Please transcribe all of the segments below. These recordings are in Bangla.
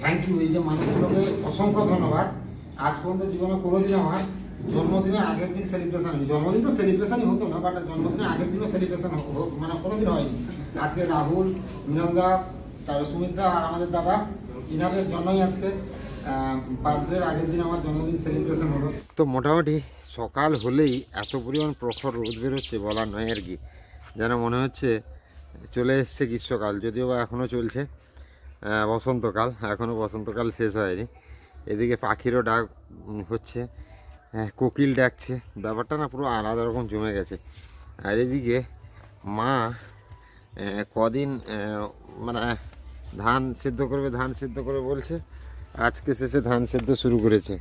থ্যাংক ইউ এই যে মানুষগুলোকে অসংখ্য ধন্যবাদ। আজ পর্যন্ত জীবনে কোনোদিন আমার জন্মদিনের আগের দিন সেলিব্রেশন হয়নি। জন্মদিন তো সেলিব্রেশনই হতো না বাট জন্মদিনের আগের দিনও সেলিব্রেশন মানে কোনোদিন হয়নি। আজকে রাহুল মিনলদা তারপরে সুমিত্রা আর আমাদের দাদা, ইনাদের জন্যই আজকে বার্থডের আগের দিন আমার জন্মদিন সেলিব্রেশন হলো। তো মোটামুটি সকাল হলেই এত পরিমাণ প্রখর রোদ বেরোচ্ছে বলার নয় আর কি। যেন মনে হচ্ছে চলে এসছে গ্রীষ্মকাল, যদিও বা এখনও চলছে। বসন্তকাল এখনও বসন্তকাল শেষ হয়নি। এদিকে পাখিরও ডাক হচ্ছে। কোকিল ডাকছে। ব্যাপারটা না পুরো আলাদা রকম জমে গেছে। আর এদিকে মা কদিন মানে ধান সেদ্ধ করবে, ধান সেদ্ধ করে বলছে, আজকে শেষে ধান সেদ্ধ শুরু করেছে।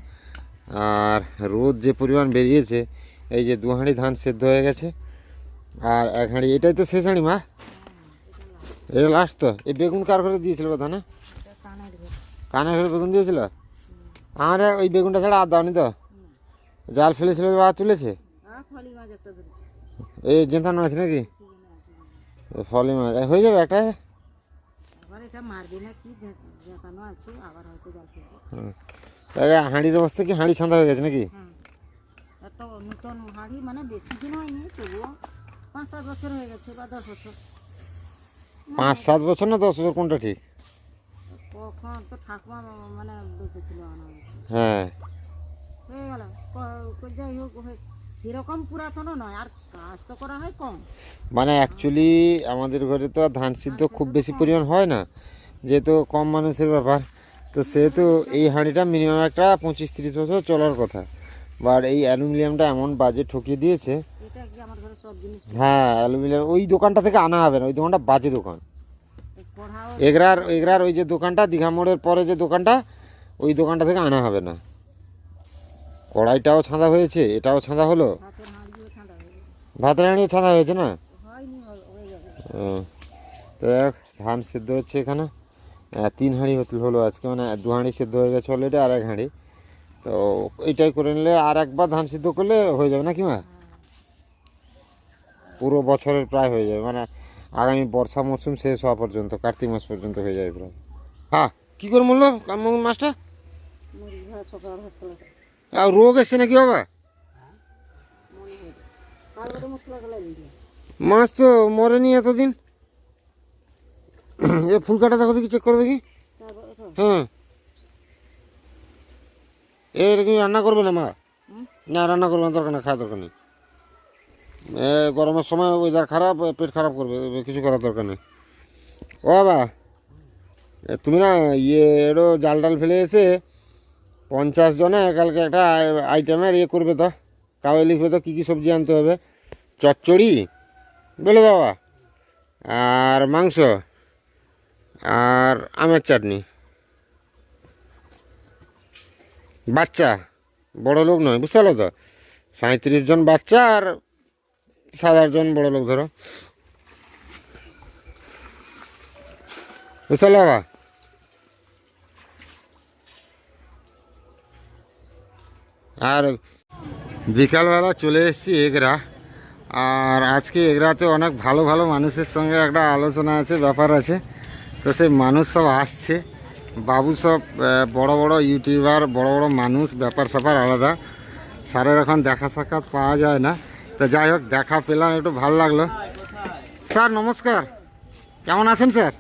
আর রোদ যে পরিমাণ বেরিয়েছে, এই যে দু হাঁড়ি ধান সেদ্ধ হয়ে গেছে। আর এক হাঁড়ি, এটাই তো শেষ হাঁড়ি মা? এটা লাস্ট তো এই বেগুন কার ঘরে দিয়েছিল বা ধানে কানের ঘরে বেগুন দিয়েছিল? আমার ওই বেগুনটা ছাড়া আর দাওনি তো। জাল ফেলেছিল বা তুলেছে? এই জেন্থান মাছ নাকি? ফলি মাছ। হয়ে যাবে একটা? না হাঁড়ির অবস্থা কি? হাঁড়ি ছান্দা হয়ে গেছে নাকি? নতুন হাঁড়ি মানে বেশি দিন হয়নি, তবুও পাঁচ সাত বছর হয়ে গেছে বা দশ বছর। পাঁচ সাত বছর না দশ বছর কোনটা ঠিক? কখন তো ঠাকুমা মানে হ্যাঁ। হয়ে গেল। যাই হোক সেরকম পুরাতনও নয় আর কাজ তো করা হয় কম। মানে অ্যাকচুয়ালি আমাদের ঘরে তো আর ধান সিদ্ধ খুব বেশি পরিমাণ হয় না যেহেতু কম মানুষের ব্যাপার। তো সেহেতু এই হাঁড়িটা মিনিমাম একটা পঁচিশ তিরিশ বছর চলার কথা। বাট এই অ্যালুমিনিয়ামটা এমন বাজে ঠকিয়ে দিয়েছে। হ্যাঁ অ্যালুমিনিয়াম ওই দোকানটা থেকে আনা হবে না ওই দোকানটা বাজে দোকান। এগরার এগরার ওই যে দোকানটা দীঘা মোড়ের পরে যে দোকানটা ওই দোকানটা থেকে আনা হবে না। কড়াইটাও ছাঁদা হয়েছে এটাও ছাঁদা হলো। ভাতের হাঁড়িও ছাঁদা হয়েছে না? তো দেখ ধান সেদ্ধ হচ্ছে এখানে। তিন হাঁড়ি হতে হলো আজকে মানে দু হাঁড়ি সেদ্ধ হয়ে গেছে অলরেডি আর এক হাঁড়ি। তো এইটাই করে নিলে আর একবার ধান সিদ্ধ করলে হয়ে যাবে না কি মা? পুরো বছরের প্রায় হয়ে যাবে মানে আগামী বর্ষা মরশুম শেষ হওয়া পর্যন্ত, কার্তিক মাস পর্যন্ত হয়ে যাবে প্রায় হ্যাঁ কী করে মূল্য কামন মাছটা আর রোগ এসছে নাকি বাবা? মাছ তো মরেনি এতদিন। এ ফুলকাটা দেখো দেখি চেক করে দেখি? হ্যাঁ। এরকম রান্না করবে না মা? না রান্না করবে না দরকার না খাওয়া দরকার নেই। এ গরমের সময় ওয়েদার খারাপ পেট খারাপ করবে কিছু করার দরকার নেই। ও বাবা তুমি না ইয়ে এরও জাল ডাল ফেলে এসে পঞ্চাশ জনের কালকে একটা আইটেমের ইয়ে করবে তো কাগজে লিখবে তো কী কী সবজি আনতে হবে। চচ্চড়ি বলে দেওয়া আর মাংস আর আমের চাটনি। বাচ্চা, বড় লোক নয়, বুঝতে পারল তো? সাঁত্রিশ জন বাচ্চা আর সাত আটজন বড় লোক, ধরো। বুঝতে পারল বাবা? আর বিকালবেলা চলে এসেছি এগরা, আর আজকে এগরাতে অনেক ভালো ভালো মানুষের সঙ্গে একটা আলোচনা আছে, ব্যাপার আছে। তো সেই মানুষ সব আসছে। বাবু সব বড় বড় ইউটিউবার বড় বড় মানুষ ব্যাপার স্যাপার আলাদা। স্যারের এখন দেখা সাক্ষাৎ পাওয়া যায় না। তো যাই হোক দেখা পেলাম একটু ভালো লাগল। স্যার নমস্কার। কেমন আছেন স্যার?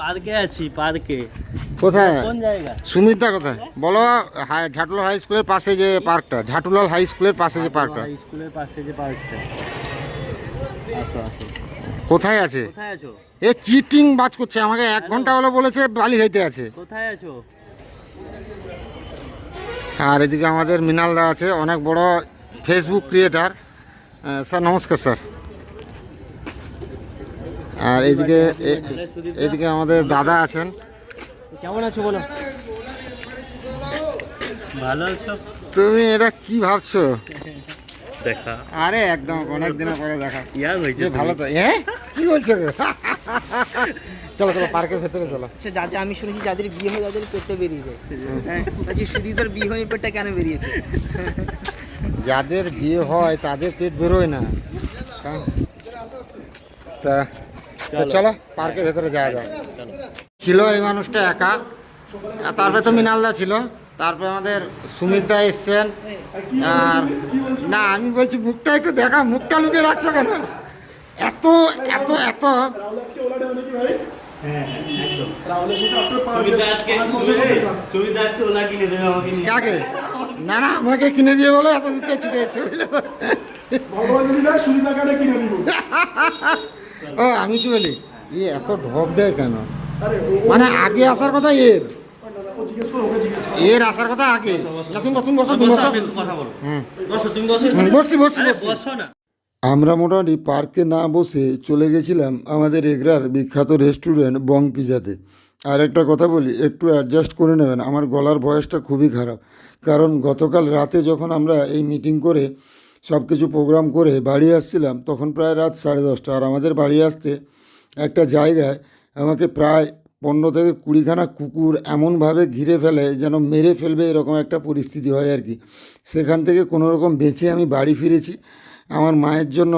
পার্কে আছি পার্কে। কোথায়? কোন জায়গা? সুমিতদা কোথায়? বলো ঝাটুলাল হাই স্কুলের পাশে যে পার্কটা ঝাটুলাল হাই স্কুলের পাশে যে পার্কটা। স্কুলের পাশে যে পার্কটা। আসো আসো। কোথায় আছে? কোথায় আছো? এ চিটিং বাজ করছে আমাকে এক ঘণ্টা হলো বলেছে বালি হইতে আছে। কোথায় আছো? আর এদিকে আমাদের মৃণালদা আছে অনেক বড় ফেসবুক ক্রিয়েটার স্যার নমস্কার স্যার। আর এদিকে এদিকে আমাদের দাদা আছেন। কেমন আছো বলো? ভালো আছো? তুমি এটা কি ভাবছ? দেখা। আরে একদম অনেক দিন পরে দেখা। ইয়ার হয়েছে ভালো তো হ্যাঁ? কি বলছো চলো চলো পার্কের ভেতরে চলো। আচ্ছা যাদের আমি শুনেছি যাদের বিয়ে হয় তাদের পেটটা বেরিয়ে যায়। হ্যাঁ বলছি সুদীপদার বিয়ে হয়ে পেটটা কেন বেরিয়েছে? যাদের বিয়ে হয় তাদের পেট বেরোয় না। তা চলো। পার্কের ভেতরে যাওয়া যাক। ছিল এই মানুষটা একা। তারপরে তো মিনালদা ছিল। তারপরে আমাদের সুমিতদা এসছেন। আর না আমি বলছি মুখটা একটু দেখা মুখটা লুকিয়ে রাখছো কেন? এত এত এত। কাকে? না না আমাকে কিনে দিয়ে বলে এত দিতে ছুটে ও আমি কি বলি? ই এত ঢপ দেয় কেন? মানে আগে আসার কথা এর। এর আসার কথা আগে? না তুমি তুমি বসো তুমি বসো, বসো কথা বলো হুম। বসো তুমি বসো। বসছি বসছি আরে বসছি। বসো না। আমরা মোটামুটি পার্কে না বসে চলে গেছিলাম আমাদের এগরার বিখ্যাত রেস্টুরেন্ট বং পিজাতে। আর একটা কথা বলি, একটু অ্যাডজাস্ট করে নেবেন, আমার গলার ভয়েসটা খুবই খারাপ। কারণ গতকাল রাতে যখন আমরা এই মিটিং করে সব কিছু প্রোগ্রাম করে বাড়ি আসছিলাম, তখন প্রায় রাত সাড়ে দশটা। আর আমাদের বাড়ি আসতে একটা জায়গায় আমাকে প্রায় পনেরো থেকে কুড়িখানা কুকুর এমনভাবে ঘিরে ফেলে, যেন মেরে ফেলবে এরকম একটা পরিস্থিতি হয় আর কি। সেখান থেকে কোনো রকম বেঁচে আমি বাড়ি ফিরেছি। আমার মায়ের জন্য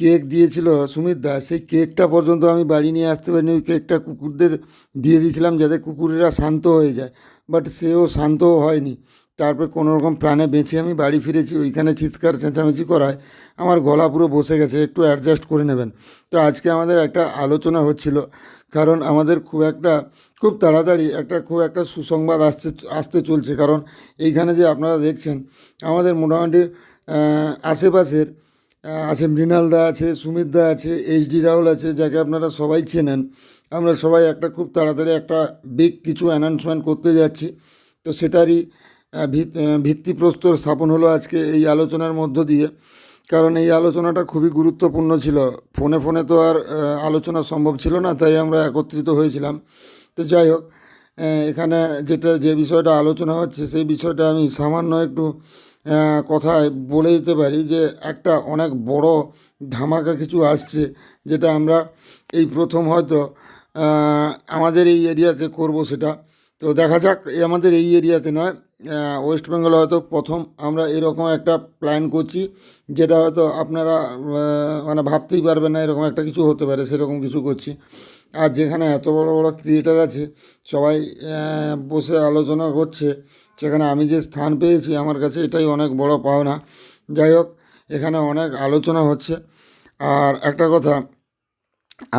কেক দিয়েছিল সুমিত দা সেই কেকটা পর্যন্ত আমি বাড়ি নিয়ে আসতে পারিনি। ওই কেকটা কুকুরদের দিয়ে দিয়েছিলাম যাতে কুকুরেরা শান্ত হয়ে যায়। বাট সেও শান্তও হয়নি। তারপর কোনো রকম প্রাণে বেঁচে আমি বাড়ি ফিরেছি। ওইখানে চিৎকার, চেঁচামেচি করায় আমার গলা পুরো বসে গেছে। একটু অ্যাডজাস্ট করে নেবেন। তো আজকে আমাদের একটা আলোচনা হচ্ছিল। কারণ আমাদের খুব একটা, খুব তাড়াতাড়ি একটা, খুব একটা সুসংবাদ আসতে আসতে চলছে। কারণ এইখানে যে আপনারা দেখছেন, আমাদের মোটামুটি আশেপাশের আছে মৃণালদা আছে সুমিতদা আছে এইচ ডি রাহুল আছে, যাকে আপনারা সবাই চেনেন। আমরা সবাই একটা খুব তাড়াতাড়ি একটা বিগ কিছু অ্যানাউন্সমেন্ট করতে যাচ্ছি। তো সেটারই ভিত্তিপ্রস্তর স্থাপন হলো আজকে এই আলোচনার মধ্য দিয়ে। কারণ এই আলোচনাটা খুবই গুরুত্বপূর্ণ ছিল। ফোনে ফোনে তো আর আলোচনা সম্ভব ছিল না, তাই আমরা একত্রিত হয়েছিলাম। তো যাই হোক এখানে যেটা, যে বিষয়টা আলোচনা হচ্ছে, সেই বিষয়টা আমি সামান্য একটু কথায় বলে দিতে পারি যে একটা অনেক বড় ধামাকা কিছু আসছে, যেটা আমরা এই প্রথম হয়তো আমাদের এই এরিয়াতে করব সেটা। তো দেখা যাক এই আমাদের এই এরিয়াতে নয় ওয়েস্ট বেঙ্গলে হয়তো প্রথম আমরা এরকম একটা প্ল্যান করছি, যেটা হয়তো আপনারা মানে ভাবতেই পারবেন না এরকম একটা কিছু হতে পারে, সেরকম কিছু করছি। আর যেখানে এত বড় বড় ক্রিয়েটার আছে, সবাই বসে আলোচনা করছে সেখানে আমি যে স্থান পেয়েছি আমার কাছে এটাই অনেক বড় পাওনা। যাই হোক, এখানে অনেক আলোচনা হচ্ছে। আর একটা কথা,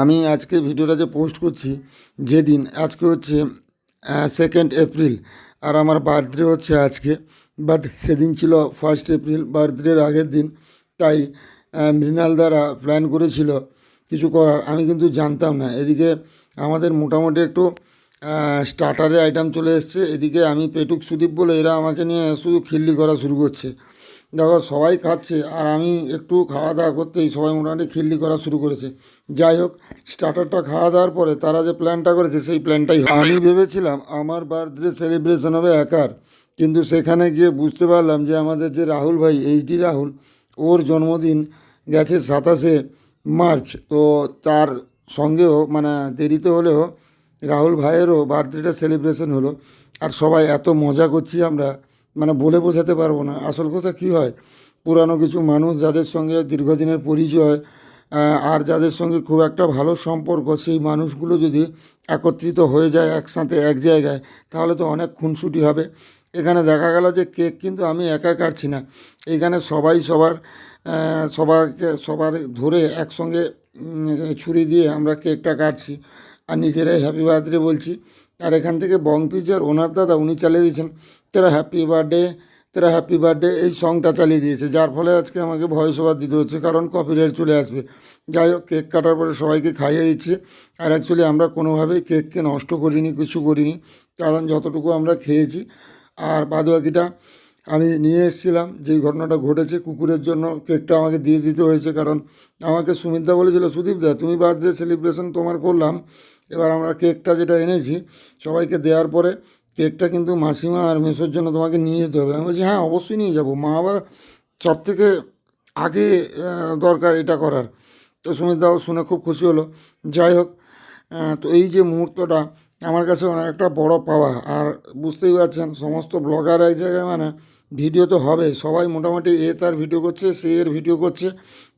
আমি আজকে ভিডিওটা যে পোস্ট করছি, যেদিন, আজকে হচ্ছে সেকেন্ড এপ্রিল আর আমার বার্থডে হচ্ছে আজকে। বাট সেদিন ছিল ফার্স্ট এপ্রিল বার্থডের আগের দিন। তাই মৃণাল দ্বারা প্ল্যান করেছিল কিছু করার। আমি কিন্তু জানতাম না। এদিকে আমাদের মোটামুটি একটু স্টার্টারে আইটেম চলে এসছে। এদিকে আমি পেটুক সুদীপ বলে, এরা আমাকে নিয়ে শুধু খিল্লি করা শুরু করছে। দেখো, সবাই খাচ্ছে, আর আমি একটু খাওয়া দাওয়া করতেই সবাই মোটামুটি খিল্লি করা শুরু করেছে। যাই হোক স্টার্টারটা খাওয়া দাওয়ার পরে তারা যে প্ল্যানটা করেছে, সেই প্ল্যানটাই আমি ভেবেছিলাম আমার বার্থডে সেলিব্রেশন হবে একার, কিন্তু সেখানে গিয়ে বুঝতে পারলাম যে আমাদের যে রাহুল ভাই এইচ ডি রাহুল, ওর জন্মদিন গেছে সাতাশে মার্চ। তো তার সঙ্গেও মানে দেরিতে হলেও রাহুল ভাইয়েরও বার্থডেটা সেলিব্রেশন হলো। আর সবাই এত মজা করছি আমরা মানে বলে বোঝাতে পারব না। আসল কথা কী হয়? পুরানো কিছু মানুষ যাদের সঙ্গে দীর্ঘদিনের পরিচয় আর যাদের সঙ্গে খুব একটা ভালো সম্পর্ক সেই মানুষগুলো যদি একত্রিত হয়ে যায় একসাথে এক জায়গায় তাহলে তো অনেক খুনসুটি হবে। এখানে দেখা গেল যে কেক কিন্তু আমি একা কাটছি না। এখানে সবাই সবার আহ, সবাইকে সবার ধরে একসঙ্গে ছুরি দিয়ে আমরা কেকটা কাটছি। আর নিজেরাই হ্যাপি বার্থডে বলছি। আর এখান থেকে বং পিজার ওনার দাদা, উনি চালিয়ে দিয়েছেন। তেরা হ্যাপি বার্থডে তেরা হ্যাপি বার্থডে এই সংটা চালিয়ে দিয়েছে। যার ফলে আজকে আমাকে ভয়েস ওভার দিতে হচ্ছে, কারণ কপিরাইট চলে আসবে। যাই হোক কেক কাটার পরে সবাইকে খাইয়ে দিচ্ছে। আর অ্যাকচুয়ালি আমরা কোনোভাবেই কেককে নষ্ট করিনি, কিছু করিনি। কারণ যতটুকু আমরা খেয়েছি। আর বাদ বাকিটা আমি নিয়ে এসেছিলাম, যেই ঘটনাটা ঘটেছে, কুকুরের জন্য কেকটা আমাকে দিয়ে দিতে হয়েছে, কারণ আমাকে সুমিতদা বলেছিল সুদীপদা তুমি বার্থডে সেলিব্রেশন তোমার করলাম, এবার আমরা কেকটা যেটা এনেছি, সবাইকে দেওয়ার পরে কেকটা কিন্তু মাসিমা আর মেসোর জন্য তোমাকে নিয়ে যেতে হবে। আমি বলছি হ্যাঁ অবশ্যই নিয়ে যাব, মা আবার সব থেকে আগে দরকার এটা করার। তো সুমিতদাও শুনে খুব খুশি হলো। যাই হোক তো এই যে মুহূর্তটা আমার কাছে অনেক একটা বড় পাওয়া। আর বুঝতেই পারছেন, সমস্ত ব্লগার এক জায়গায় মানে ভিডিও তো হবে সবাই মোটামুটি এ তার ভিডিও করছে, সে এর ভিডিও করছে।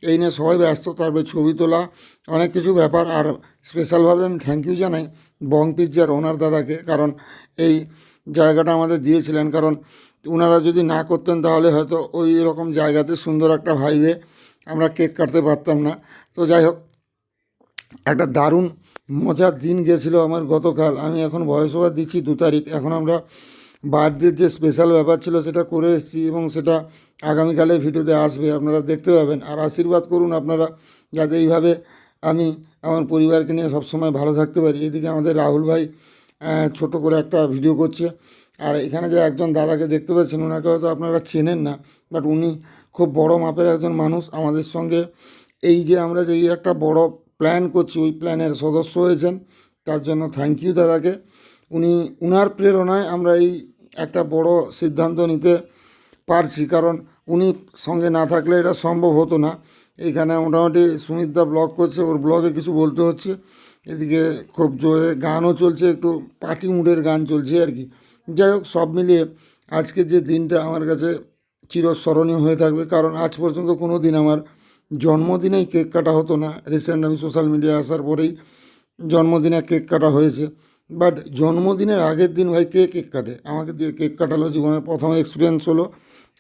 এই নিয়ে সবাই ব্যস্ত তারপরে ছবি তোলা, অনেক কিছু ব্যাপার। আর স্পেশালভাবে আমি থ্যাংক ইউ জানাই বং পিৎজার ওনার দাদাকে। কারণ এই জায়গাটা আমাদের দিয়েছিলেন। কারণ ওনারা যদি না করতেন তাহলে হয়তো ওই রকম জায়গাতে সুন্দর একটা ভাইবে আমরা কেক কাটতে পারতাম না। তো যাই হোক, একটা দারুণ মজার দিন গেছিল আমার গতকাল। আমি এখন ভয়েস ওভার দিচ্ছি দু তারিখ। এখন আমরা বার্থডের যে স্পেশাল ব্যাপার ছিল সেটা করে এসেছি এবং সেটা আগামীকালের ভিডিওতে আসবে, আপনারা দেখতে পাবেন। আর আশীর্বাদ করুন আপনারা যাতে এইভাবে আমি আমার পরিবারকে নিয়ে সবসময় ভালো থাকতে পারি। এদিকে আমাদের রাহুল ভাই ছোট করে একটা ভিডিও করছে। আর এখানে যে একজন দাদাকে দেখতে পাচ্ছেন ওনাকে হয়তো আপনারা চেনেন না বাট উনি খুব বড় মাপের একজন মানুষ। আমাদের সঙ্গে এই যে আমরা যে একটা বড় প্ল্যান করছি, ওই প্ল্যানের সদস্য হয়েছেন। তার জন্য থ্যাংক ইউ দাদাকে। উনি, উনার প্রেরণায় আমরা এই একটা বড় সিদ্ধান্ত নিতে পারছি, কারণ উনি সঙ্গে না থাকলে এটা সম্ভব হতো না। এইখানে মোটামুটি সুমিতদা ব্লগ করছে, ওর ব্লগে কিছু বলতে হচ্ছে। এদিকে খুব জোরে গানও চলছে, একটু পার্টি মুডের গান চলছে আর কি। যাই হোক, সব মিলিয়ে আজকের যে দিনটা আমার কাছে চিরস্মরণীয় হয়ে থাকবে, কারণ আজ পর্যন্ত কোনো দিন আমার জন্মদিনেই কেক কাটা হতো না। রিসেন্ট আমি সোশ্যাল মিডিয়া আসার পরেই জন্মদিনে কেক কাটা হয়েছে। বাট জন্মদিনের আগের দিন ভাই কে কেক কাটে? আমাকে দিয়ে কেক কাটালো জীবনের প্রথম এক্সপিরিয়েন্স হলো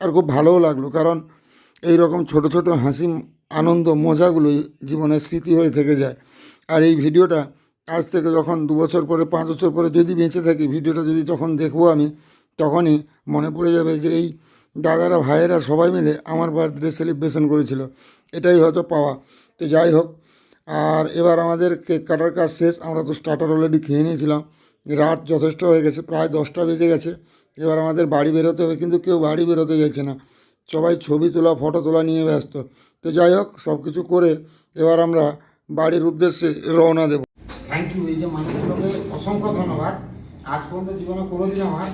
আর খুব ভালোও লাগল। কারণ এই রকম ছোট ছোট হাসি, আনন্দ, মজাগুলোই জীবনের স্মৃতি হয়ে থেকে যায়। আর এই ভিডিওটা আজ থেকে যখন দু বছর পরে, পাঁচ বছর পরে যদি বেঁচে থাকি, ভিডিওটা যদি যখন দেখব আমি, তখনই মনে পড়ে যাবে যে এই দাদারা, ভাইয়েরা সবাই মিলে আমার বার্থডে সেলিব্রেশন করেছিল। এটাই হয়তো পাওয়া। তো যাই হোক, আর এবার আমাদের কেক কাটার কাজ শেষ। আমরা তো স্টার্টার অলরেডি খেয়ে নিয়েছিলাম। রাত যথেষ্ট হয়ে গেছে, প্রায় দশটা বেজে গেছে। এবার আমাদের বাড়ি বেরোতে হবে, কিন্তু কেউ বাড়ি বেরোতে চাইছে না। সবাই ছবি তোলা ফটো তোলা নিয়ে ব্যস্ত। তো যাই হোক সব কিছু করে এবার আমরা বাড়ির উদ্দেশ্যে রওনা দেব। থ্যাংক ইউ এই যে মানুষগুলোকে অসংখ্য ধন্যবাদ। আজ পর্যন্ত জীবনে কোনোদিন আমার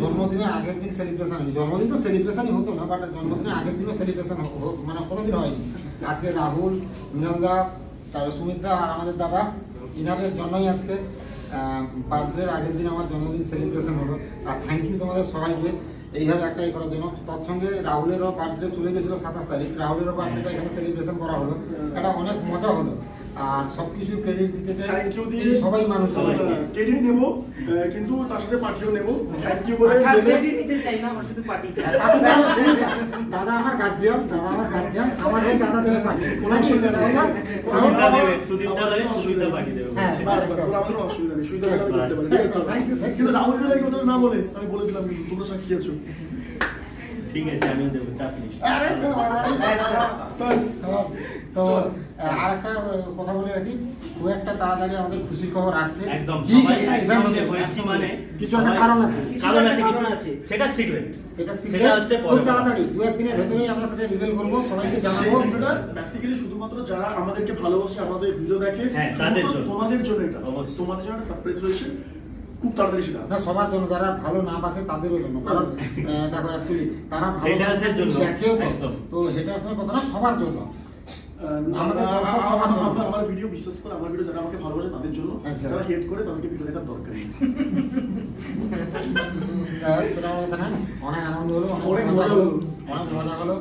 জন্মদিনের আগের দিন সেলিব্রেশন হয়নি। জন্মদিন তো সেলিব্রেশনই হতো না বাট জন্মদিনের আগের দিনও সেলিব্রেশন মানে কোনোদিন হয়নি। আজকে রাহুল, মৃণালদা, তারপরে সুমিতদা আর আমাদের দাদা, ইনাদের জন্যই আজকে বার্থডের আগের দিন আমার জন্মদিন সেলিব্রেশন হলো। আর থ্যাংক ইউ তোমাদের সবাইকে। এইভাবে একটাই করার জন্য। তৎসঙ্গে রাহুলেরও বার্থডে চলে গেছিল সাতাশ তারিখ। রাহুলেরও বার্থডেটা এখানে সেলিব্রেশন করা হলো। এটা অনেক মজা হলো। আর সব কিছু ক্রেডিট দিতে চাই। থ্যাংক ইউ দিয়ে সবাই মানুষ ক্রেডিট নেব কিন্তু তার সাথে পাঠিয়েও নেব। থ্যাংক ইউ বলে credit নিতে চাই না আমার শুধু পার্টি চাই। দাদা আমার গার্জিয়ান দাদা আমার গার্জিয়ান আমার দাদা দেবে পাঠিয়ে ওনার সঙ্গে দাদা সুদীপদা দেবে সুদীপদা দেবে। হ্যাঁ, বাস বাস। আমাদের অসুবিধা নেই। সুবিধা আমি করতে পারি. কিন্তু রাহুল দাদা না বলে আমি বলে দিলাম কিন্তু তোমরা সাক্ষী আছো। ঠিক আছে আমিও দেবো চাপ নেই। আরে তো তো আর একটা কথা বলে রাখি। খুব একটা তাড়াতাড়ি আমাদের খুশির খবর আসছে। একদম মানে কিছু একটা কারণ আছে। কারণ আছে কারণ আছে। সেটা সিক্রেট সেটা সেটা হচ্ছে খুব তাড়াতাড়ি দু একদিনের ভেতরেই আমরা সেটা রিভিল করব। সবাইকে জানাব। ভিডিওটা বেসিক্যালি শুধুমাত্র যারা আমাদেরকে ভালোবাসে আমাদের ভিডিও দেখে হ্যাঁ, তাদের জন্য। তোমাদের জন্য এটা। তোমাদের জন্য সারপ্রাইজ রয়েছে। খুব তাড়াতাড়ি সেটা না সবার জন্য যারা ভালো না বাসে তাদেরও জন্য। কারণ আহ, দেখো অ্যাকচুয়ালি তারা ভালো দেখেও। তো হেটার্সের কথা না সবার জন্য। আমার- আমার ভিডিও বিশ্বাস করে আমার ভিডিও যারা আমাকে ভালোবাসে তাদের জন্য আচ্ছা। যারা হেড করে তাদেরকে ভিডিও দেখার দরকার নেই আমার। অনেক আনন্দ হলো অনেক মজা হলো। অনেক মজা হলো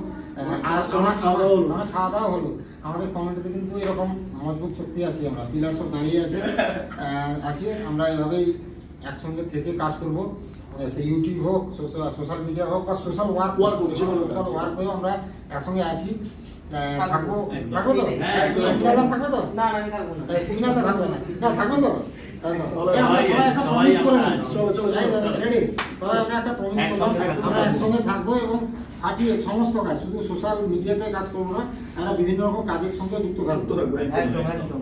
আর অনেক খাওয়া দাওয়া হলো। অনেক খাওয়া দাওয়া হলো আমাদের কমিটিতে কিন্তু এরকম মজবুত শক্তি আছি আমরা পিলার সব দাঁড়িয়ে আছে আছি আমরা এভাবেই একসঙ্গে থেকে কাজ করব সে ইউটিউব হোক সোশ্যাল মিডিয়া হোক বা সোশ্যাল ওয়ার্ক যে সোশ্যাল ওয়ার্ক হয়েও আমরা একসঙ্গে আছি থাকব। থাকব। তো? থাকবে তো? না আমি থাকব না। তুমি না থাকবে না। না থাকবে তো? আমরা একসঙ্গে থাকব। আমরা একসঙ্গে থাকব এবং ফাটিয়ে সমস্ত কাজ শুধু সোশ্যাল মিডিয়াতে কাজ করব না আমরা বিভিন্ন রকম কাজের সঙ্গে যুক্ত থাকব। যুক্ত থাকব একদম একদম।